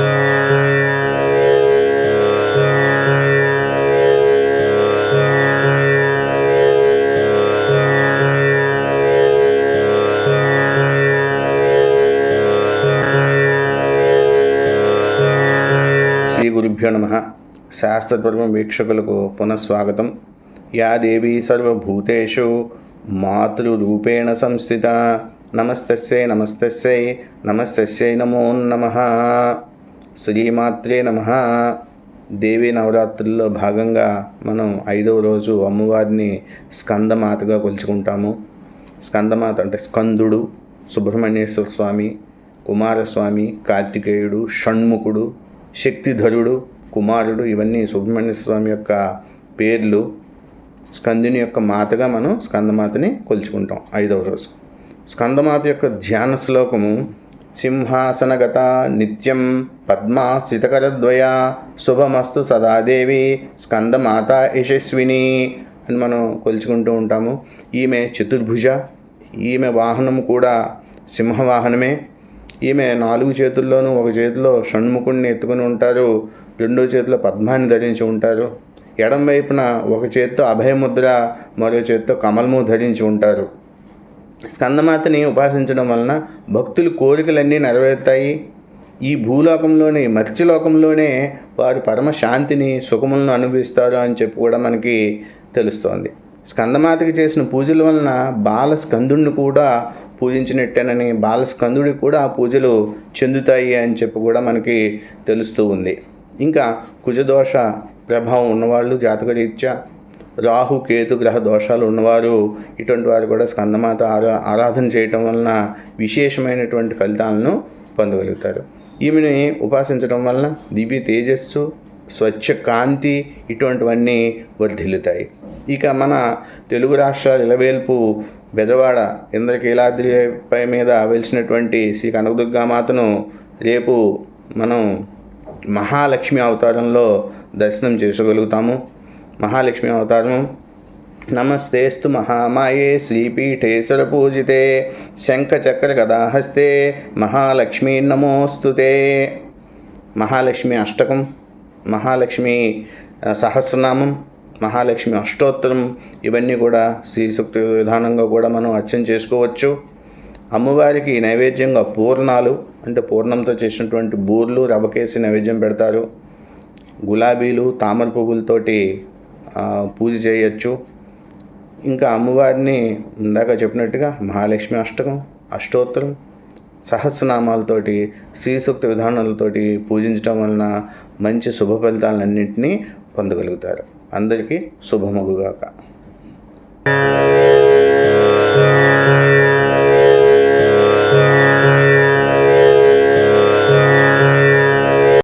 శ్రీ గురుభ్యో నమ. శాస్త్రపర్వం వీక్షకులకు పునఃస్వాగతం. యా దేవీ సర్వభూతేషు మాతృరూపేణ సంస్థిత. నమస్తస్యై నమస్తస్యై నమస్తస్యై నమో నమ. శ్రీమాత్రే నమ. దేవీ నవరాత్రుల్లో భాగంగా మనం ఐదవ రోజు అమ్మవారిని స్కందమాతగా కొలుచుకుంటాము. స్కందమాత అంటే స్కందుడు సుబ్రహ్మణ్యేశ్వర స్వామి కుమారస్వామి కార్తికేయుడు షణ్ముఖుడు శక్తిధరుడు కుమారుడు ఇవన్నీ సుబ్రహ్మణ్య స్వామి యొక్క పేర్లు. స్కందుని యొక్క మాతగా మనం స్కందమాతని కొలుచుకుంటాం ఐదవ రోజు. స్కందమాత యొక్క ధ్యాన శ్లోకము సింహాసనగత నిత్యం పద్మాశ్రితకరద్వయ శుభమస్తు సదాదేవి స్కందమాత యశస్విని అని మనం కొలుచుకుంటూ ఉంటాము. ఈమె చతుర్భుజ ఈమె వాహనం కూడా సింహవాహనమే. ఈమె నాలుగు చేతుల్లోనూ ఒక చేతిలో షణ్ముఖుడిని ఎత్తుకుని ఉంటారు. రెండో చేతిలో పద్మాన్ని ధరించి ఉంటారు. ఎడం వైపున ఒక చేత్తో అభయముద్ర మరో చేత్తో కమలము ధరించి ఉంటారు. స్కందమాతని ఉపాసించడం వలన భక్తుల కోరికలన్నీ నెరవేరుతాయి. ఈ భూలోకంలోనే మత్స్యలోకంలోనే వారు పరమశాంతిని సుఖములను అనుభవిస్తారు అని చెప్పి కూడా మనకి తెలుస్తోంది. స్కందమాతకి చేసిన పూజల వలన బాలస్కందుడిని కూడా పూజించినట్టేనని బాలస్కందుడికి కూడా ఆ పూజలు చెందుతాయి అని చెప్పి కూడా మనకి తెలుస్తూ ఉంది. ఇంకా కుజదోష ప్రభావం ఉన్నవాళ్ళు జాతకరీత్యా రాహు కేతు గ్రహ దోషాలు ఉన్నవారు ఇటువంటి వారు కూడా స్కందమాత ఆరా ఆరాధన చేయటం వలన విశేషమైనటువంటి ఫలితాలను పొందగలుగుతారు. ఈమెని ఉపాసించడం వలన దివ్య తేజస్సు స్వచ్ఛ కాంతి ఇటువంటివన్నీ వర్ధిల్లుతాయి. ఇక మన తెలుగు రాష్ట్రాల ఇలవేల్పు బెజవాడ ఇంద్రకీలాద్రిపై మీద వెలిసినటువంటి శ్రీ కనకదుర్గామాతను రేపు మనం మహాలక్ష్మి అవతారంలో దర్శనం చేసుకోగలుగుతాము. మహాలక్ష్మి అవతారము. నమస్తేస్తు మహామాయే శ్రీపీఠే పూజితే శంఖచక్ర గదాహస్తే మహాలక్ష్మీ నమోస్తుతే మహాలక్ష్మి అష్టకం మహాలక్ష్మి సహస్రనామం మహాలక్ష్మి అష్టోత్తరం ఇవన్నీ కూడా శ్రీసూక్తి విధానంగా కూడా మనం అర్చన చేసుకోవచ్చు. అమ్మవారికి నైవేద్యంగా పూర్ణాలు అంటే పూర్ణంతో చేసినటువంటి బూర్లు రవకేసి నైవేద్యం పెడతారు. గులాబీలు తామర పువ్వులతోటి పూజ చేయొచ్చు. ఇంకా అమ్మవారిని ఇందాక చెప్పినట్టుగా మహాలక్ష్మి అష్టకం అష్టోత్తరం సహస్రనామాలతోటి శ్రీసూక్త విధానాలతోటి పూజించడం వలన మంచి శుభ ఫలితాలన్నింటినీ పొందగలుగుతారు. అందరికీ శుభమగుగాక.